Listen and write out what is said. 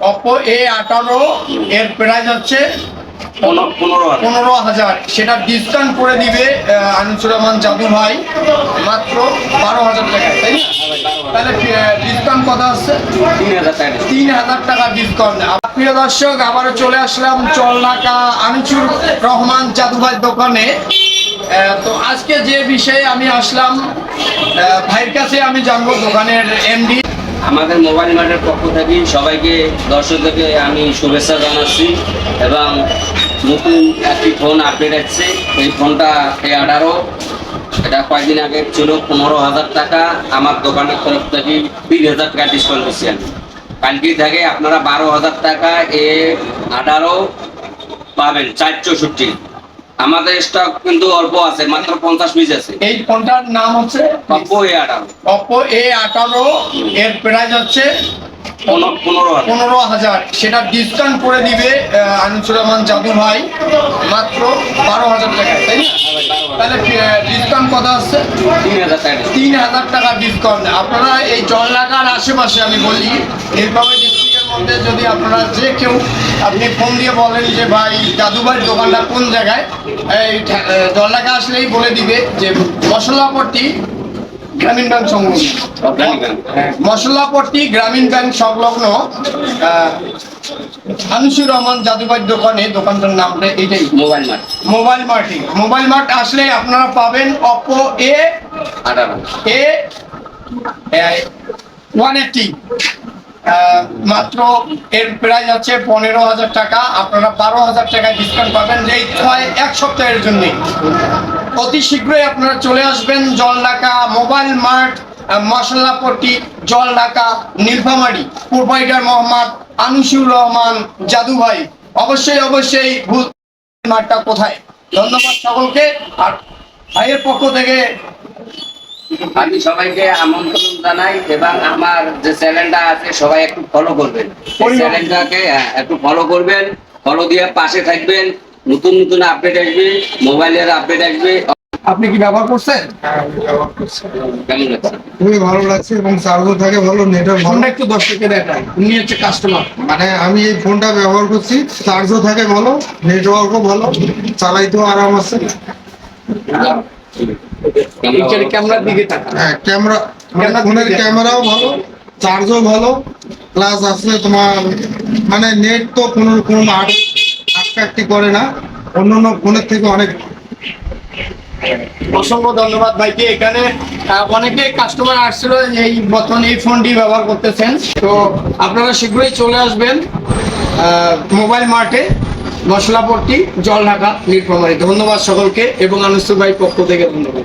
Oppo A আঠারো এর price হচ্ছে পনেরো হাজার। সেটা ডিসকাউন্ট করে দিবে আহ, আনিসুর রহমান জাদু ভাই মাত্র বারো হাজার টাকা তাই না? তাহলে ডিসকাউন্ট কত আসছে? তিন হাজার টাকা তিন হাজার টাকা ডিসকাউন্ট প্রিয় দর্শক আবারও চলে আসলাম চলনাকা আনিসুর রহমান জাদু ভাই দোকানে। তো আজকে যে বিষয়ে আমি আসলাম ভাইয়ের কাছে আমি জানব দোকানের এমডি আমাদের মোবাইল মার্টের পক্ষ থেকে সবাইকে, দর্শকদেরকে আমি শুভেচ্ছা জানাচ্ছি এবং নতুন একটি ফোন আপডেট আসছে এই ফোনটা এ আঠারো, এটা কয়েকদিন আগে ছিল পনেরো হাজার টাকা। আমার দোকানের তরফ থেকে তিন হাজার টাকা ডিসকাউন্ট দিচ্ছি আমি। কালকে থেকে আপনারা বারো হাজার টাকা এ আঠারো পাবেন চার চৌষট্টি আমাদের স্টক কিন্তু অল্প আছে মাত্র পঞ্চাশ পিস আছে। এই ফোনটার নাম হচ্ছে অপো এ আঠারো। অপো এ আঠারো এর প্রাইস হচ্ছে পনেরো হাজার। সেটা ডিসকাউন্ট করে দিবে আহ, আনিসুর রহমান জাদু ভাই মাত্র বারো হাজার টাকা তাই না? তাহলে ডিসকাউন্ট কত আসছে? তিন হাজার টাকা। ডিসকাউন্ট আপনারা এই জলঢাকার আশেপাশে আমি বলি এইভাবে মধ্যে যদি আপনারা যে কেউ আপনি ফোন দিয়ে বলেন যে ভাই দাদুভাইয়ের দোকানটা কোন জায়গায়? এই ঠা- আসলেই বলে দিবে যে মশলাপট্টি গ্রামীণ ব্যাংক সংলগ্ন। মশলাপট্টি গ্রামীণ ব্যাংক সংলগ্ন আনিসুর রহমান জাদুভাইয়ের দোকানে দোকানটার নামটা এটাই মোবাইল মার্ট। মোবাইল মার্টিং। মোবাইল মার্ট আসলে আপনারা পাবেন Oppo A A one eighty. মাত্র এর প্রাইস আছে পনেরো হাজার টাকা। আপনারা বারো হাজার টাকা ডিসকাউন্ট পাবেন। এই ছয়, এক সপ্তাহের জন্য। অতি শীঘ্রই আপনারা চলে আসবেন Jaldhaka mobile mart Moshlapatti Jaldhaka Nilphamari, provider Mohammad Anisur Rahman Jadu ভাই। অবশ্যই অবশ্যই ভূত মাঠটা কোথায়? ধন্যবাদ সকলকে। আর ভাইয়ের পক্ষ থেকে আমি সবাইকে আমন্ত্রণ জানাই এবং আমার যে চ্যানেলটা আছে সবাই একটু ফলো করবেন। চ্যানেলটাকে হ্যাঁ, একটু ফলো করবেন ফলো দিয়ে পাশে থাকবেন নতুন নতুন আপডেট আসবে মোবাইলের আপডেট আসবে। আপনি কি ব্যবহার করছেন? খুবই ভালো লাগছে এবং চার্জও থাকে ভালো নেটওয়ার্ক ভালো। ফোনটা একটু দর্শককে দেখায় উনি হচ্ছে কাস্টমার মানে আমি এই ফোনটা ব্যবহার করছি চার্জও থাকে ভালো নেটওয়ার্কও ভালো চালাইতেও আরাম আছে। ক্যামেরার দিকে হ্যাঁ ক্যামেরা ক্যামেরা ফোনের ক্যামেরাও ভালো চার্জও ভালো প্লাস আছে তোমার মানে নেট তো কোনো কোনো আটকাটটি করে না অন্য অন্য ফোনের থেকে অনেক অসংখ্য ধন্যবাদ ভাইকে এখানে। আহ, অনেকে কাস্টমার আসছিল এই বর্তমানে এই ফোনটি ব্যবহার করতেছেন। তো আপনারা শীঘ্রই চলে আসবেন আহ, মোবাইল মার্টে মশলাপট্টি জল ঢাকা নীলফামারি ধন্যবাদ সকলকে এবং আনুষ্ঠান ভাই পক্ষ থেকে ধন্যবাদ।